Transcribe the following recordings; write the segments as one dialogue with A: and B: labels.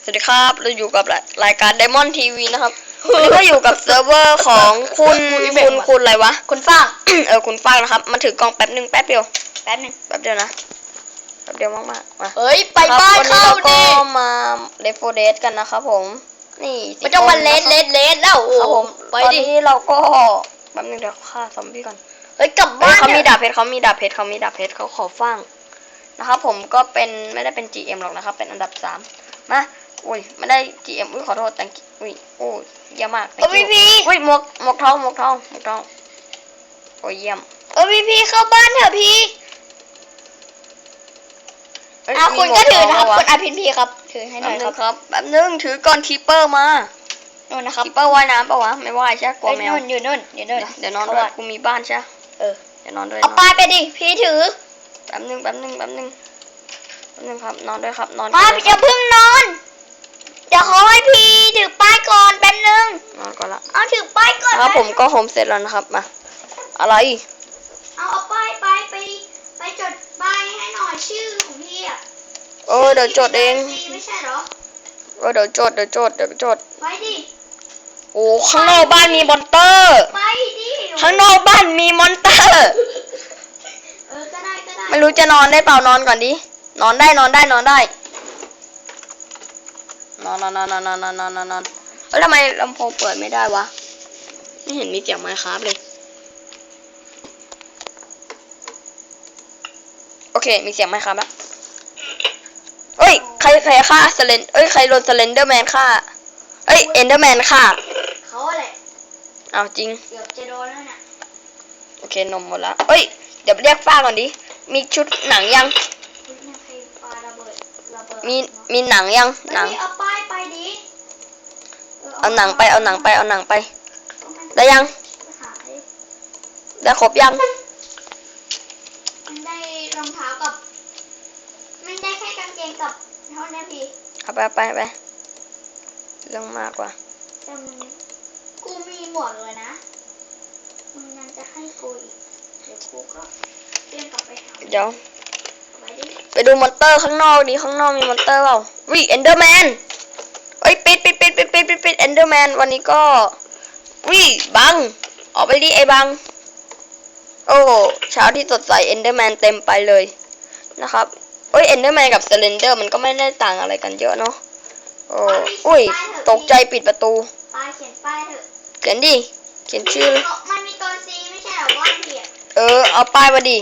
A: สวัสดีครับเราอยู่กับรายรายการ Diamond TV นะครับวันนี้ก็อยู่กับเซิร์ฟเวอร์ของคุณคุณคุณอะไรวะ
B: คุณฟ้าง
A: เออคุณฟ้างนะครับ มาถือกล่องแป๊บหนึ่งแป๊บเดียว
B: แป๊บหนึง
A: แป๊บเดียวนะ แป๊บเดียวมากๆมา
B: เฮ้ย ไป
A: ครับ
B: บ้าน
A: วันนี้
B: เข้า
A: เราก็
B: ดิ
A: มาเดฟโฟเดสกันนะครับผม นี่สี
B: ไม่ต้องมาเล
A: ส้
B: ดเลดเลดแล้วโอ้
A: ครับผม
B: ไป
A: ตอน
B: ดิ
A: นี้เราก็แป๊บหนึงเดี๋ยวฆ่าซอมบี้ก่อน
B: เฮ้ยกลับ
A: เฮ้ย
B: บ้าน
A: เขามี
B: นี่ย
A: ดาบเพชรเขามีดาบเพชรเขามีดาบเพชรเขาขอฟังนะครับผมก็เป็นไม่ได้เป็น GM หรอกนะครับ เป็นอันดับสามมา อุ้ยไม่ได้ GM อุ้ยขอโทษ thank you อุ้ยโอ้ยเยี่ยมมาก
B: เออ
A: thank
B: พี่
A: you
B: พี่
A: อุ้ยหมวกหมวกทองหมวกทองหมวกทองโอ้ยเยี่ยม
B: เออพี่พี่เข้าบ้านเถอะพี่
A: เอ้ย
B: อะ
A: มี
B: คุณ
A: หมว
B: ก็ถือ
A: ทง
B: นะครับ
A: ปว
B: คุณอาพินพีครับ ถือให้ห
A: แป๊
B: น่
A: บ
B: อย
A: นึ
B: ครั
A: ง
B: บ
A: ครับแป๊บนึงถือก่อนคีเปอร์มา
B: นู่นนะครับ
A: คีเปอร์ว่ายน้ำปะวะไม่ว่ายใช่กลัว
B: เอ้ย
A: แมว
B: นู่นอยู่นู่นอยู่นู่น
A: เดี๋ยวนอน
B: เข้า
A: ด้วย
B: บ้าน
A: กูมีบ้านใช่
B: เออ
A: เดี๋ยวนอนด้วย
B: เอา
A: นอน
B: ป้ายไปดิพี่ถือ
A: แป๊บนึงแป๊บนึงแป๊บนึงแป๊บนึงครับนอนด้วยครับนอน
B: ป้า
A: ด้วย
B: อย่าเพิ่งนอน เดี๋ยวขอให้พี่ถือป้ายก่อนแป๊บนึง
A: นอนก่อนละ
B: เอาถือป้ายก่อน
A: ครับ
B: แป๊
A: ผมก็โฮมเสร็จแล้วนะครับมาอะไร
B: เอาเอาป้ายไปไปไปจดป้ายให้หน่อยชื่อของพี่อะ
A: เออเดี๋ยวจดเอง
B: ชื่พี่ไม่ใช่เหรอ
A: เออเดี๋ยวจดเดี๋ยวจดเดี๋ยวจด
B: ไปดิ
A: โอ้ข้างนอกบ้านมีมอนเตอร์
B: ไปดิ
A: ข้างนอกบ้านมีมอนเตอร์
B: เออก็ได้ก็ได้
A: ไม่รู้จะนอนได้เปล่านอนก่อนดินอนได้นอนได้นอนได้ นอนนอนนอนนอนนอนนอนนอนนอนเอ้ยทำไมลำโพงเปิดไม่ได้วะ ไม่เห็นมีเสียงไมค์ครับเลย โอเค มีเสียงไมค์ครับแล้วเอ้ย ใครใครฆ่าสเลนเอ้ย ใครโดนสเลนเดอร์แมนฆ่า เอ้ย เอนเดอร์แมนฆ่า
B: เขาแหละ
A: เอาจริง
B: เกือบจะโดนแล้วน่ะ
A: โอเค นมหมดแล้วเอ้ย เดี๋ยวเรียกป้าก่อนดิ มีชุดหนังยัง มีมีหนังยังหนัง
B: เฮ้ยเอาป้ายไปดิ
A: เอาหนังไปเอาหนังไปเอาหนังไป
B: เอามัน
A: ได้ยัง
B: หาย
A: ได้ครบยัง
B: มันได้รองเท้ากับ มันได้แค่กางเกงกับเท่านี้พี่
A: เอาไปเอาไปเอาไปเรื่องมากกว่า
B: แต่มึงกูมีหมวกเลยนะมึงยังจะให้กูอีกเดี๋ยวกูก็เตรียมกลับไปหา
A: เดี๋ยว
B: ไว้ดิ
A: ไป ดูมอนเตอร์ข้างนอกดิข้างนอกมีมอนเตอร์เปล่าวิเอนเดอร์แมนเอ้ยปิดปิดปิดปิดปิดปิดปิดเอนเดอร์แมนวันนี้ก็วิบัง ออกไปดิไอ้บัง โอ้เช้าที่สดใสเอนเดอร์แมนเต็มไปเลยนะครับเอ้ยเอนเดอร์แมนกับเซเลนเดอร์มันก็ไม่ได้ต่างอะไรกันเยอะเนาะโอ้อุ้ยตกใจปิดประตู
B: ป้ายเขียนป้ายเถอะ
A: เขียนดิเขียนชื่อ
B: มันมีตัวซีไม่ใช่เหรอว่าพี่อะ
A: เออเอาป้ายมาดิ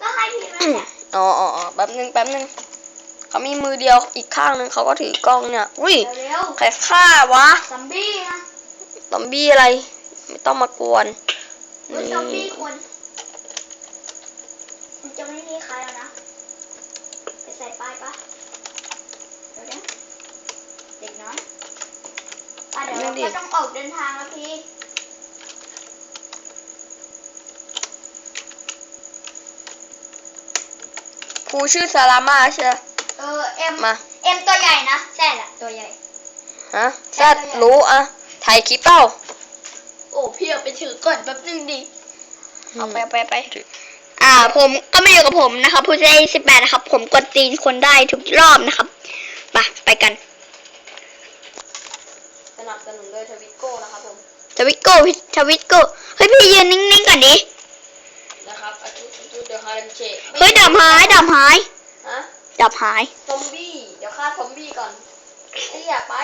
B: ก็ให้พี่มาเนี่ย
A: อ๋ออ๋ออ๋อแป๊บนึงแป๊บนึงเขามีมือเดียวอีกข้างนึงเขาก็ถือกล้องเนี่ยอุ้ย
B: เร็ว
A: ใครฆ่าวะ
B: ๆซอมบี้นะ
A: ซอมบี้อะไร ไม่ต้องมากวน
B: เฮ้ย
A: นี่
B: ซอมบี้คนมันจะไม่มีใครแล้วนะไปใส่ป้ายปะเดี๋ยวนะเด็กน้อยอะเดี๋ยวเราก็ต้องออกเดินทางแล้วพี่
A: ครูชื่อซาลาม่าใช่ไหม
B: เออเอ็ม
A: มา
B: เอ็มตัวใหญ่นะใช่แหละตัวใหญ่
A: ฮะแซดรู้อะถ่ายคลิปเปล่า
B: โอ้พี่เอาไปถือก่อนแป๊บนึงดิ
A: เอาไปไปไป
B: อ่าผมก็มาอยู่กับผมนะครับผู้ใจสิบแปดนะครับ ผมกดตีนคนได้ทุกรอบนะครับไปไปกัน
A: สนับสนุนโดยทวิตโก้นะครับผม
B: ทวิตโก้พี่ทวิตโก้เฮ้ยพี่ยืนนิ่งๆก่อนดิ
A: นะครับอาจุอาจุเดอะ ฮาร์มเชค
B: เฮ้ยดับหายดับหาย
A: ฮะ
B: ดับหาย
A: ซอมบี้ เดี๋ยวฆ่าซอมบี้ก่อนไอ้อย่าไป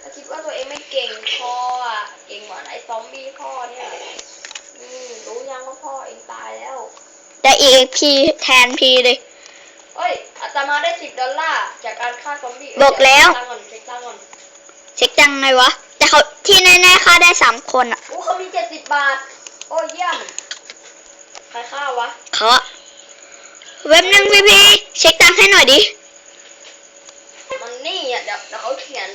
A: ถ้าคิดว่าตัวเองไม่เก่งพออะ เก่งกว่าไอ้ซอมบี้พ่อเนี่ยอืมรู้ยังว่าพ่อเองตายแล้ว
B: ได้อีกพีแทนพีเลย
A: เอ้ยอาตมาได้สิบดอลลาร์จากการฆ่าซอมบี้
B: บอกแล้ว
A: เช็คตังค์ก่อนเช็คตังค์ก่อน
B: เช็คจังไงวะ แต่เขาที่แน่ๆค่าได้สามคนอะ
A: อู้เขามีเจ็ดสิบบาท โอ้เยี่ยม ใครฆ่าวะ
B: เขาอะเว็บนึงพี่พี่เช็คตังค์ให้หน่อยดิ
A: มันนี่อะเดี๋ยวเดี๋ยวเขาเขียน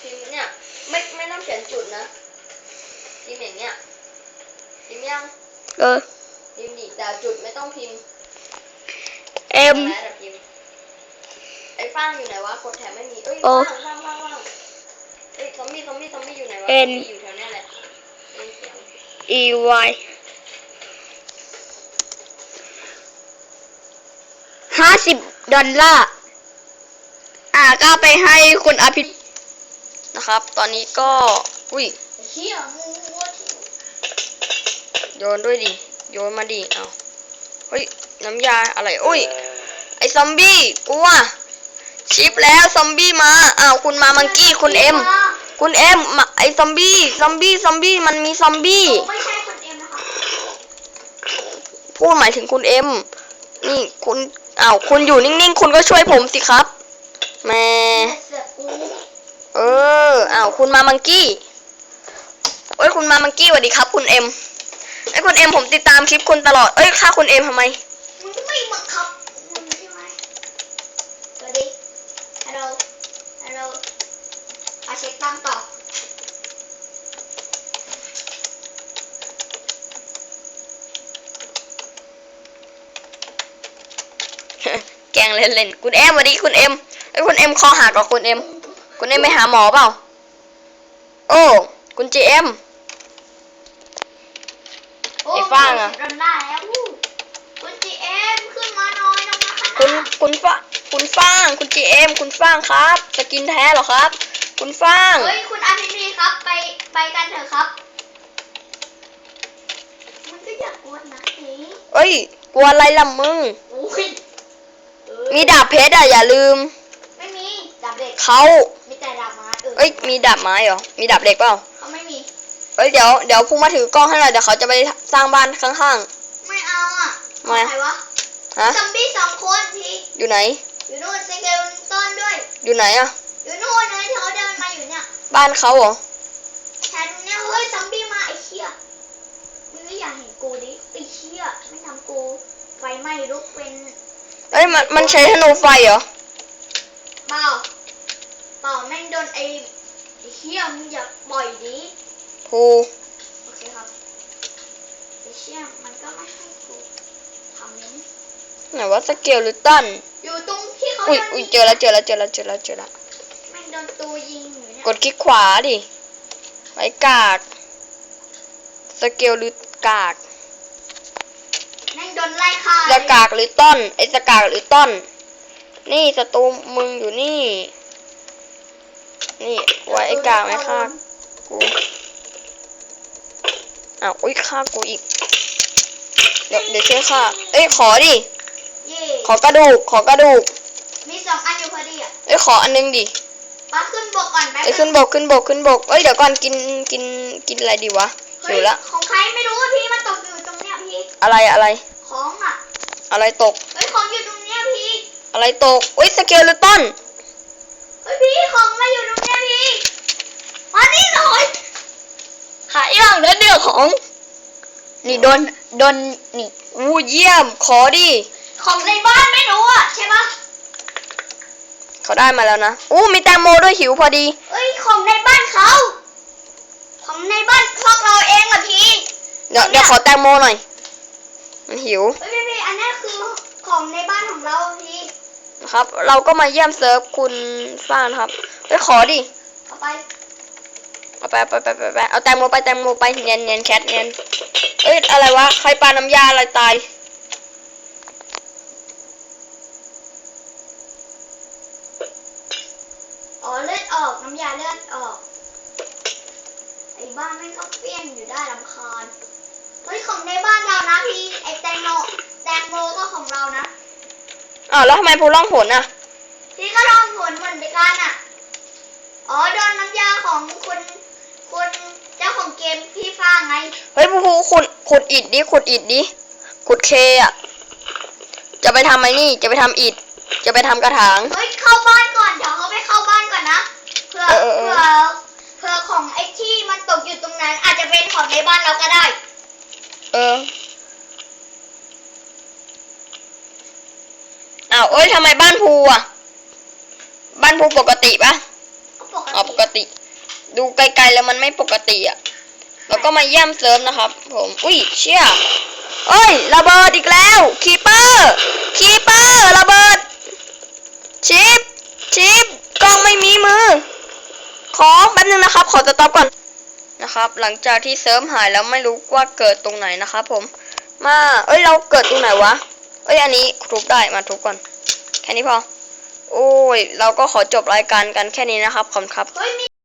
A: พิมพ์เนี่ย ไม่ไม่ต้องเขียนจุดนะพิมพ์อย่างเนี้ยพิมพ์ยัง
B: เออ
A: พิมพ์ดิแต่จุดไม่ต้องพิมพ์
B: เอ็ม
A: อะไรแต่พิมพ์ไอ้ฟ้างอยู่ไหนวะกดแถมไม่มีเอ้ย
B: โอ้
A: ฟ้างฟ้างฟ้างฟ้างเอ้ยซอมบี้ซอมบี้ซอมบี้อยู่ไหนวะ
B: เอ็น
A: ซอมบี้อยู่แถวเนี้ยแหละเอ็นเสียง
B: E Y ห้าสิบดอลลาร์
A: อ่าก็ไปให้คุณอภินะครับ ตอนนี้ก็ อุ้ย
B: ไอ้เหี้ยงูวัวที่
A: โยนด้วยดิ โยนมาดิ เอาเฮ้ย น้ำยาอะไร อุ้ย ไอซอมบี้กลัว ชิปแล้วซอมบี้มาอ้าวคุณมามังกี้ คุณเอ็ม คุณเอ็มมาไอซอมบี้ ซอมบี้ ซอมบี้ มันมีซอมบี้
B: ไม่ใช่คนเอ็มนะคะ
A: พูดหมายถึงคุณเอ็ม นี่คุณ อ้าวคุณอยู่นิ่งๆ คุณก็ช่วยผมสิครับแม่
B: เอ
A: ออ้าวคุณมามังกี้เอ้ยคุณมามังกี้สวัสดีครับ คุณเอ็มไอ้คุณเอ็มผมติดตามคลิปคุณตลอดเอ้ยค่าคุณเอ็มทำไม
B: ไม่บังคับมึงใช่ไหมสวัสดีฮัลโหลฮัลโหลอาเช็คตั้งต่อ
A: แกล้งเล่นๆคุณเอ็มสวัสดีคุณเอ็มไอ้ยคุณเอ็มคอหักกับคุณเอ็มคุณเอ็มไปหาหมอเปล่า โอ้คุณจีเอ็ม
B: โอ้
A: ไอ้ฟางอะ
B: โดนได้แล้วอู้คุณจีเอ็มขึ้นมาหน่อยลงมาข้างห
A: คุณ
B: น้า
A: คุณฟ้าคุณฟ้างคุณจีเอ็มคุณฟ้างครับสกินแท้เหรอครับ คุณฟ้าง
B: เฮ้ยคุณอาทิตย์ครับไปไปกันเถอะครับมันก็อยากกวนนะเอ๊ะ
A: เอ้ยกลัวอะไรล่ะมึง
B: อุ้ยเออ
A: มีดาบเพชรอะอย่าลืม
B: ไม่มีดาบเหล็ก
A: เขา
B: มีแต่ดาบไม้เออ
A: เอ้ยมีดาบไม้เหรอมีดาบเหล็กเปล่า
B: เขาไม่มี
A: เอ้ยเดี๋ยวเดี๋ยวพุ่งมาถือกล้องให้หน่อยเดี๋ยวเขาจะไปสร้างบ้านข้าง
B: ไม่เอาอะ
A: ทำไม
B: ใครวะ
A: ๆฮะ
B: ซอมบี้สองคนพี่
A: อยู่ไหน
B: อยู่นู่นเซเกลต้นด้วย
A: อยู่ไหนอะ
B: อยู่นู่นเลยที่เขาเดินมาอยู่เนี่ย
A: บ้านเขาเหรอ
B: แทนเนี่ยเฮ้ยซอมบี้มาไอ้เชี่ยมึงไม่อยากเห็นกูดิไอ้เชี่ยไม่ทำกูไฟไหม้ลุกเป็น
A: เอ้ยมันมันใช้ธนูไฟเหรอ
B: เปล่าเปล่าแม่งโดนไอ้ไอ้เชี่ยมึงอย่าปล่อยดิ
A: ภู
B: โอเคครับไอ้เชี่ยมันก็ไม่ให้กูทำนี้
A: ไหนว่าสเกลหรือตัน
B: อยู่ตรงที่เขา
A: อุ้ย
B: โดน
A: อุ้ย
B: ยิง
A: เจอแล้วเจอแล้วเจอแล้วเจอแล้วเจอแล้ว
B: แม่งโดนตัวยิงอยู่เนี่ย
A: กดคลิกขวาดิไว้กากสเกลหรือกาก
B: แม่ง โดนไล่ฆ่า
A: สกากหรือต้น ไอ้สกากหรือต้น นี่ศัตรูมึงอยู่นี่ นี่ไว้ไอ้กากไม่ฆ่ากูอ้าวอุ้ยฆ่ากูอีก เดี๋ยวเดี๋ยวช่วยฆ่าเอ้ยขอดิ
B: เย่
A: ขอกระดูก ขอกระดูก
B: มีสองอันอยู่พอดีอะ
A: เอ้ยขออันนึงดิ
B: ป้าขึ้นบกก่อนแป๊บ
A: จะขึ้นบกขึ้นบกขึ้นบกเอ้ยเดี๋ยวก่อนกินกินกินอะไรดีวะ
B: เฮ้
A: หิ
B: ยว
A: ละ
B: ของใครไม่รู้อะพี่มันตกอยู่ตรงเนี้ยพี่
A: อะไรอะไร
B: ของอะ
A: อะไรตก
B: เฮ้ยของอยู่ตรงเนี้ยพี่
A: อะไรตกอุ้ยสเกลหรือต้น
B: เฮ้ยพี่ของมาอยู่ตรงเนี้ยพี่มานี่หน่อย
A: หายอย่างแล้วเดือของ นี่โดนโดนนี่วูเยี่ยมขอดิ
B: ของในบ้านไม่รู้อะใช่ปะ
A: เขาได้มาแล้วนะอู้มีแตงโมด้วยหิวพอดี
B: เอ้ยของในบ้านเขาของในบ้านพวกเราเองอะพี่
A: เดี๋ยวเดี๋ยวขอแตงโมหน่อย มันหิว
B: เฮ้ยพี่พี่อันนี้คือ ของในบ้านของเราพี่
A: นะครับ เราก็มาเยี่ยมเซิร์ฟคุณฟ้านครับไปขอดิ
B: เอาไป
A: เอาไปไปไปไปไปเอาแตงโมไปแตงโมไปเนียนเนียนแคทเนียนเอ้ยอะไรวะใครปาน้ำยาอะไรตาย
B: อ๋อเลือดออกน้ำยาเลือดออกไอ้บ้านไม่งก็เปี้ยนอยู่ได้ลำคาญเฮ้ยของในบ้านเรานะพี่ไอ้แตงโม แตงโมก็ของเรานะ
A: อ้าวแล้วทำไมผู้ล่องหนอะ
B: พี่ก็ลองผลเหมือนกันอะ อ๋อโดนน้ำยาของคุณคุณเจ้าของเกมพี่ฟ้าไง
A: เฮ้ยผู้ผู้ขุดขุดอิฐดิขุดอิฐดิขุดเคอะ จะไปทำไอ้นี่ จะไปทำอิฐ จะไปทำกระถาง
B: เฮ้ยเข้าบ้านก่อนเดี๋ยวเขาไปเข้าบ้านก่อนนะเพื่อ
A: เออเออเออ
B: เพื่อเพื่อของไอ้ที่มันตกอยู่ตรงนั้น อาจจะเป็นของในบ้านเราก็ได้
A: เออ อ้าวเอ้ยทำไมบ้านภูอะ บ้านภูปกติปะ
B: ก็ปก
A: อ๋อป
B: ติ
A: กติ ดูไกลๆแล้วมันไม่ปกติอะแล้วก็มาเยี่ยมเซิร์ฟนะครับ ผม อุ้ยเชี่ยเอ้ยระเบิดอีกแล้ว คีเปอร์คีเปอร์ระเบิด ชิป ชิปกล้องไม่มีมือ ขอแป๊บนึงนะครับ ขอสต็อปก่อนนะครับ หลังจากที่เซิร์ฟหายแล้วไม่รู้ว่าเกิดตรงไหนนะครับผม มา เอ้ยเราเกิดตรงไหนวะ เอ้ยอันนี้ทุบได้มาทุบก่อน แค่นี้พอ โอ้ย เราก็ขอจบรายการกันแค่นี้นะครับขอบคุณครับ